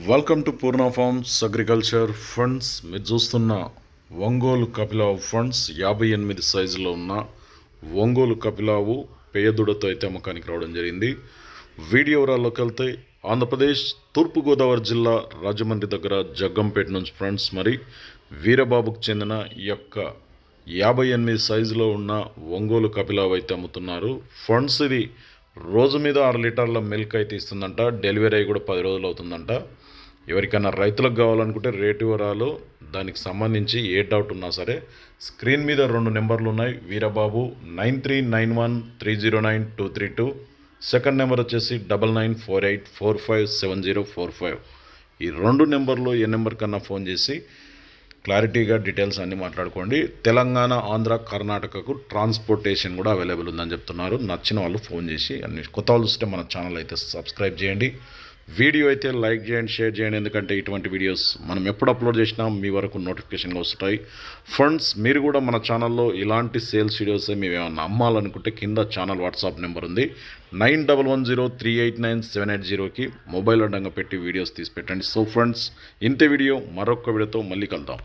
Welcome to Purna farms agriculture funds మీరు చూస్తున్న Ongole కపిలావు funds యాభై ఎనిమిది సైజులో ఉన్న ఒంగోలు కపిలావు పేదుడతో అయితే అమ్మకానికి రావడం జరిగింది. వీడియో వివరాల్లోకి వెళ్తే ఆంధ్రప్రదేశ్ తూర్పుగోదావరి జిల్లా రాజమండ్రి దగ్గర జగ్గంపేట నుంచి ఫ్రెండ్స్ మరి వీరబాబుకు చెందిన ఈ యొక్క యాభై ఎనిమిది సైజులో ఉన్న ఒంగోలు కపిలావు అయితే అమ్ముతున్నారు. ఫండ్స్ ఇది రోజు మీద ఆరు లీటర్ల మిల్క్ అయితే ఇస్తుందంట డెలివరీ అయ్యి కూడా పది రోజులు అవుతుందంట. ఎవరికైనా రైతులకు కావాలనుకుంటే రేటు వివరాలు దానికి సంబంధించి ఏ డౌట్ ఉన్నా సరే స్క్రీన్ మీద రెండు నెంబర్లు ఉన్నాయి. Veerababu nine three nine one three zero nine two three two. Second number వచ్చేసి double nine four eight four five seven zero four five. ఈ రెండు నెంబర్లో ఏ నెంబర్ కన్నా ఫోన్ చేసి క్లారిటీగా డీటెయిల్స్ అన్నీ మాట్లాడుకోండి. తెలంగాణ ఆంధ్ర కర్ణాటకకు ట్రాన్స్పోర్టేషన్ కూడా అవైలబుల్ ఉందని చెప్తున్నారు. నచ్చిన వాళ్ళు ఫోన్ చేసి అన్ని కొత్త వాళ్ళు చూస్తే మన ఛానల్ అయితే సబ్స్క్రైబ్ చేయండి. వీడియో అయితే లైక్ చేయండి షేర్ చేయండి. ఎందుకంటే ఇటువంటి వీడియోస్ మనం ఎప్పుడు అప్లోడ్ చేసినా మీ వరకు నోటిఫికేషన్గా వస్తాయి. ఫ్రెండ్స్ మీరు కూడా మన ఛానల్లో ఇలాంటి సేల్స్ వీడియోస్ మేము ఏమైనా అమ్మాలనుకుంటే కింద ఛానల్ వాట్సాప్ నెంబర్ ఉంది. Nine double one zero three eight nine seven eight జీరోకి మొబైల్ అడ్డంగా పెట్టి వీడియోస్ తీసి పెట్టండి. సో ఫ్రెండ్స్ ఇంతే వీడియో మరొక వీడియోతో మళ్ళీ కలుద్దాం.